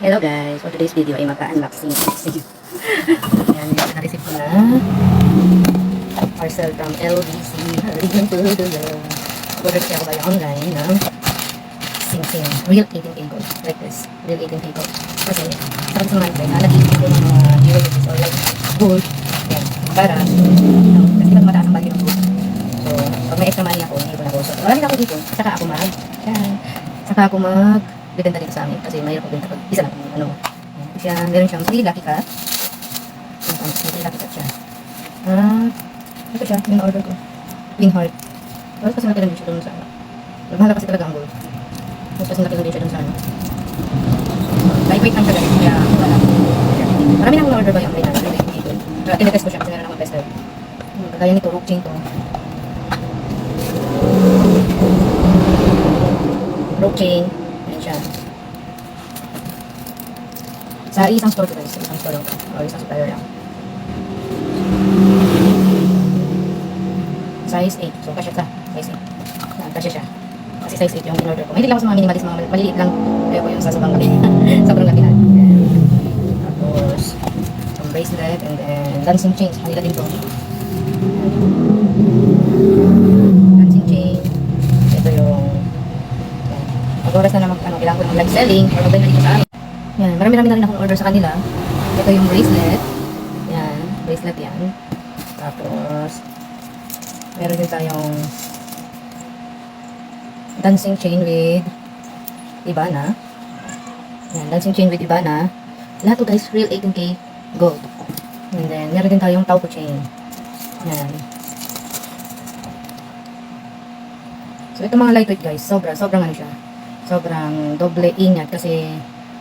Hello guys, for today's video ay magka-unboxing. Ayan, na-receive ko na parcel from LBC. The love. Order kasi ako kaya online ng Sing Sing. Real 18K gold. Like this. Real 18K gold. Kasi, sabi sa mga na nag-iipin ko ng mga jewelries or like gold. Yan. Para, kasi pag mataas ang value ng gold. So, pag may extra money ako, hindi ko na ko. So, marami ako dito. Saka ako mag. Saka ako mag, bibenta dito sa amin. Kasi mahirap magbenta pag isa lang yung ano. Yan. Kaya meron siyang sige lucky cut. Yan, sige lucky cut siya. Ah, ito siya, yung order ko. Twin heart. Tapos kasi natin din siya dun sa ano. Mahal kasi talaga ang gold. Tapos kasi natin din siya dun sa ano. Lightweight lang siya guys, kaya wala. Marami na akong order ba yung online na lightweight dito. Kaya tinetest ko siya kasi meron akong tester. Kagaya nito, rope chain to. Rope chain. Siya. Sa isang store ko guys, sa isang store lang. O isang supplier lang. Size 8. So, kasya sa size 8. Yan, kasya siya. Kasi size 8 yung in-order ko. Mahilig lang ako sa mga minimalist, mga mal- maliliit lang. Kaya ko yung sa sobrang laki. sobrang laki na. Tapos, some bracelet and then dancing chains. Kanila din to. Mag, ano, kailangan ko ng live selling or magbenta dito sa amin. Yan, marami-rami na rin akong order sa kanila. Ito yung bracelet. Yan, bracelet yan. Tapos, meron din tayong dancing chain with Ibana. Yan, dancing chain with Ibana. Lahat to guys, real 18K gold. And then, meron din tayong Taupo chain. Yan. So, ito mga lightweight guys, sobra, sobrang ano siya. Sobrang doble ingat kasi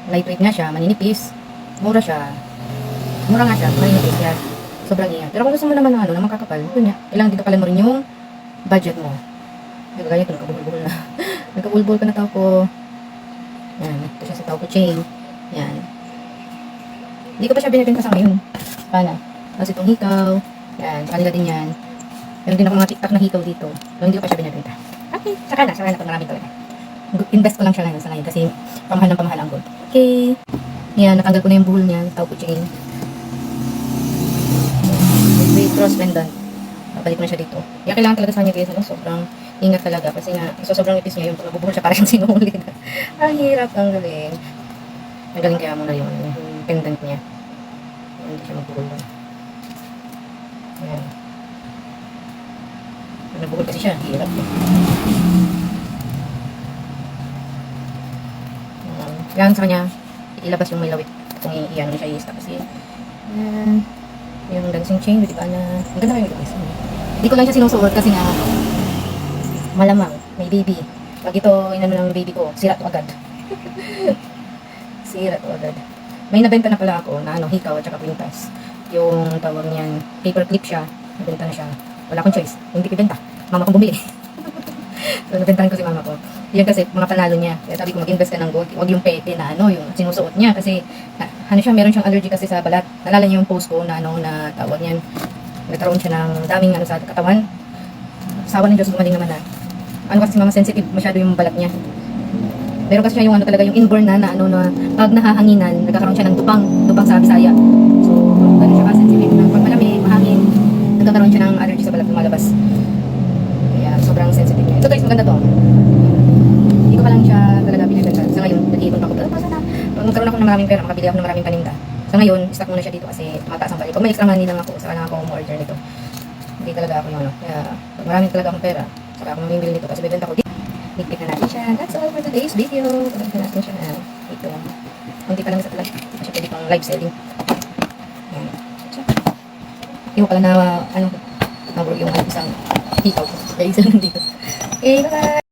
lightweight nga siya, maninipis, mura siya. Mura nga siya, maninipis siya. Sobrang ingat. Pero kung gusto mo naman ng ano, na makakapal, yun nga, kailangan dito pala mo rin yung budget mo. Ay, kagaya ito, nagkabulbul na. nagkabulbul ka na tao ko. Yan, ito siya sa tao ko chain. Yan. Hindi ko pa siya binibenta sa ngayon. Sana. Tapos itong hikaw. Yan, kanila din yan. Meron din ako mga tiktak na hikaw dito. Pero hindi ko pa siya binibenta. Okay, saka na, saka na pag marami talaga. Invest ko lang siya ngayon sa ngayon kasi pamahal ng pamahal ang gold. Okay. Yan, natanggal ko na yung buhol niya, tao ko chain. With cross pendant. Babalik ko na siya dito. Kaya kailangan talaga sa kanya guys, ano, sobrang ingat talaga kasi nga, so sobrang ipis niya yung pag nabubuhol siya parang sinulid. ang hirap, ang galing. Ang galing kaya muna ano, yung pendant niya. Hindi siya magbuhol lang. Ayan. Nabuhol kasi siya, hirap. Eh. Kailangan sa kanya, ilabas yung may lawit kung iiyan mo siya i-stop kasi yan yung dancing chain di ba na ang ganda kayo guys hindi ko lang siya sinusuot kasi nga malamang may baby. Pag ito inano ng baby ko sira to agad. Sira to agad. May nabenta na pala ako na ano hikaw at saka kwintas yung tawag niyan paper clip siya nabenta na siya. Wala akong choice hindi ko ibenta mama ko bumili. So nabentahan ko si mama ko yun kasi mga panalo niya. Kaya sabi ko mag-invest ka ng gold. Huwag yung pepe na ano, yung sinusuot niya. Kasi ano siya, meron siyang allergy kasi sa balat. Nalala niyo yung post ko na ano, na tawag niyan. Nagkaroon siya ng daming ano sa katawan. Sawa ng Diyos, gumaling naman na. Ano kasi si mama sensitive masyado yung balat niya. Meron kasi siya yung ano talaga, yung inborn na, na ano na pag nahahanginan, nagkakaroon siya ng tupang, tupang sa Bisaya. So, ganun siya ka-sensitive na pag malamig, mahangin, nagkakaroon siya ng allergy sa balat lumalabas. Kaya sobrang sensitive niya. Ito guys, maganda to. Hindi ko pa lang siya talaga binibenta. Sa ngayon, nag-iipon pa ako. Pero sana, pag magkaroon ako ng maraming pera, makabili ako ng maraming paninda. Sa ngayon, stock muna siya dito kasi tumataas ang value. Kung may extra money lang ako, saka lang ako umorder nito. Hindi talaga ako yung ano. Kaya, pag maraming talaga akong pera, saka ako mamimili nito kasi bibenta ko dito. Bigpit na natin siya. That's all for today's video. Pagkita natin siya. Ito. Kunti pa lang isa talaga. Hindi siya pwede pang live selling. Yan. Hindi ko pala na, ano, nabog yung isang hikaw. Kaya isa lang dito. Okay, bye-bye!